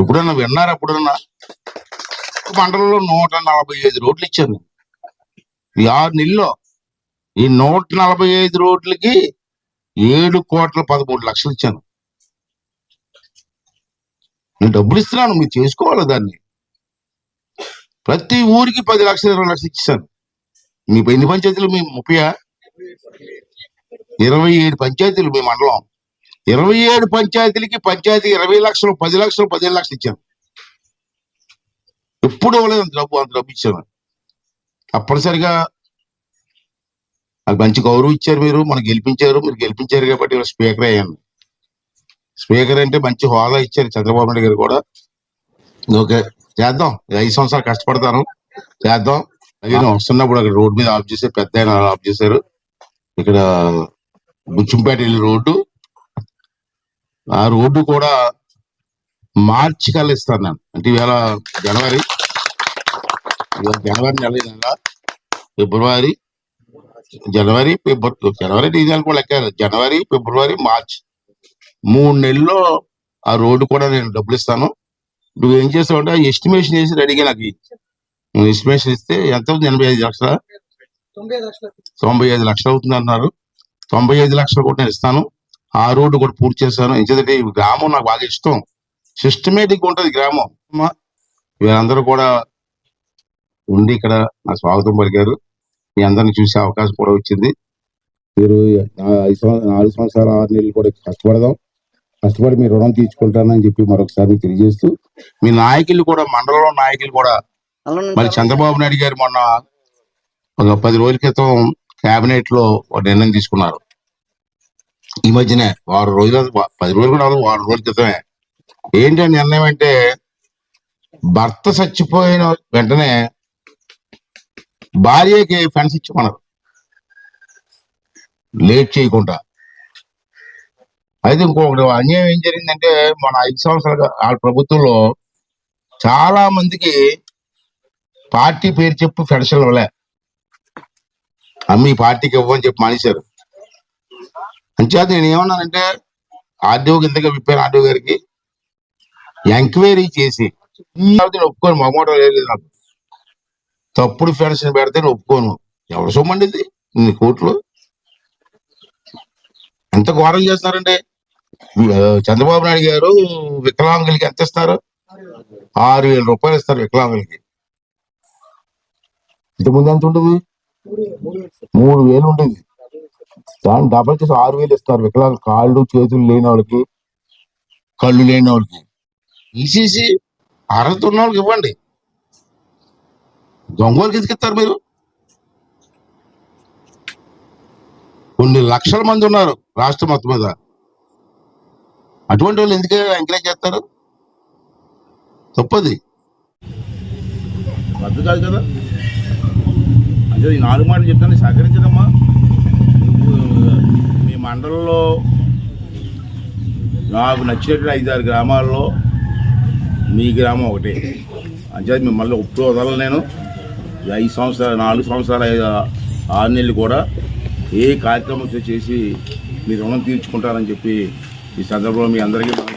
ఎప్పుడన్నా విన్నారా ఎప్పుడన్నా? మండలంలో నూట నలభై ఐదు రోడ్లు ఇచ్చాను ఈ ఆరు నెలలో ఈ నూట నలభై ఐదు రోడ్లకి ఏడు కోట్ల పదమూడు లక్షలు ఇచ్చాను. నేను డబ్బులు ఇస్తున్నాను మీరు చేసుకోవాలి దాన్ని. ప్రతి ఊరికి పది లక్షలు ఇరవై లక్షలు ఇచ్చాను మీ ఎన్ని పంచాయతీలు? మీ ముప్పై ఇరవై ఏడు పంచాయతీలు మీ మండలం. ఇరవై ఏడు పంచాయతీలకి పంచాయతీ ఇరవై లక్షలు పది లక్షలు పదిహేను లక్షలు ఇచ్చాను ఎప్పుడు ఇవ్వలేదు అంత డబ్బు అంత డబ్బు ఇచ్చాను తప్పనిసరిగా నాకు మంచి గౌరవం ఇచ్చారు మీరు మనం గెలిపించారు మీరు గెలిపించారు కాబట్టి స్పీకర్ అయ్యాను. స్పీకర్ అంటే మంచి హోదా ఇచ్చారు చంద్రబాబు నాయుడు గారు కూడా. ఓకే చేద్దాం. ఐదు సంవత్సరాలు కష్టపడతాను. చేద్దాం. నేను వస్తున్నప్పుడు అక్కడ రోడ్డు మీద ఆఫ్ చేశారు పెద్ద ఆయన ఆఫ్ చేశారు. ఇక్కడ గుచ్చుంపేట వెళ్ళి రోడ్డు ఆ రోడ్డు కూడా మార్చి కల్లా ఇస్తాను నేను. అంటే ఇవాళ జనవరి. ఇవాళ జనవరి నెల నెల. ఫిబ్రవరి. జనవరి ఫిబ్రవరి జనవరి నెల కూడా లెక్క జనవరి ఫిబ్రవరి మార్చ్. మూడు నెలల్లో ఆ రోడ్డు కూడా నేను డబ్బులు ఇస్తాను. నువ్వు ఏం చేస్తావు అంటే ఎస్టిమేషన్ చేసి రెడీగా నాకు ఎస్టిమేషన్ ఇస్తే ఎంత అవుతుంది? ఎనభై ఐదు లక్షలు. తొంభై ఐదు లక్షలు అవుతుంది అన్నారు. తొంభై ఐదు లక్షలు కూడా నేను ఇస్తాను. ఆ రోడ్డు కూడా పూర్తి చేస్తాను ఎందుకంటే ఈ గ్రామం నాకు బాగా ఇష్టం. సిస్టమేటిక్ ఉంటది గ్రామం. వీళ్ళందరూ కూడా ఉండి ఇక్కడ నా స్వాగతం పలికారు. మీ అందరిని చూసే అవకాశం కూడా వచ్చింది. మీరు నాలుగు సంవత్సరాలు ఆరు నెలలు కూడా కష్టపడదాం. కష్టపడి మీ రుణం తీర్చుకుంటానని చెప్పి మరొకసారి తెలియజేస్తూ మీ నాయకులు కూడా మండలంలో నాయకులు కూడా మరి చంద్రబాబు నాయుడు గారు మొన్న ఒక పది రోజుల క్రితం కేబినెట్లో ఒక నిర్ణయం తీసుకున్నారు. ఈ మధ్యనే వారం రోజుల పది రోజులు కూడా అవ్వదు, వారం రోజుల క్రితమే. ఏంటి నిర్ణయం అంటే భర్త చచ్చిపోయిన వెంటనే భార్యకి ఫెన్స్ ఇచ్చుకున్నారు లేట్ చేయకుండా. అయితే ఇంకొకటి అన్యాయం ఏం జరిగిందంటే మన ఐదు సంవత్సరాలుగా ఆ ప్రభుత్వంలో చాలా మందికి పార్టీ పేరు చెప్పు ఫెడరల్ ఇవ్వలే అమ్మి ఈ పార్టీకి ఇవ్వని చెప్పి మానేశారు. అంచేత నేను ఏమన్నానంటే ఆర్డీఓ కిందగా విప్పాను ఆర్డీఓ గారికి ఎంక్వైరీ చేసి తర్వాత ఒప్పుకోను మొహమాట లేదు నాకు తప్పుడు పెన్షన్ పెడితే నేను ఒప్పుకోను. ఎవరు సొమ్మండి ఇది? ఇన్ని కోట్లు? ఎంత ఘోరం చేస్తున్నారండి? చంద్రబాబు నాయుడు గారు వికలాంగులకి ఎంత ఇస్తారు? ఆరు వేల రూపాయలు ఇస్తారు వికలాంగులకి. ఇంతకుముందు ఎంత ఉంటుంది మూడు వేలు. ఉంటుంది దాన్ని డబల్ చేసి ఆరు వేలు ఇస్తారు వికలాంగ కాళ్ళు చేతులు లేని వాళ్ళకి. కళ్ళు లేని వాళ్ళకి. తీసేసి అర్హత ఉన్న వాళ్ళకి ఇవ్వండి. దొంగలకి ఎందుకు ఇస్తారు మీరు? కొన్ని లక్షల మంది ఉన్నారు రాష్ట్రం మొత్తం మీద. అటువంటి వాళ్ళు ఎందుకు ఎంకరేజ్ చేస్తారు? తప్పది. రద్దు కాదు కదా. అంటే ఈ నాలుగు మాటలు చెప్తాను సహకరించదమ్మా. మండలంలో నాకు నచ్చినట్టు ఐదారు గ్రామాల్లో మీ గ్రామం ఒకటి. మేము మిమ్మల్ని ఒప్పుడు వదలను నేను. ఐదు సంవత్సరాలు నాలుగు సంవత్సరాలు ఐదు ఆరు నెలలు కూడా ఏ కార్యక్రమం చేసి మీ రుణం తీర్చుకుంటారని చెప్పి ఈ సందర్భంలో మీ అందరికీ మనం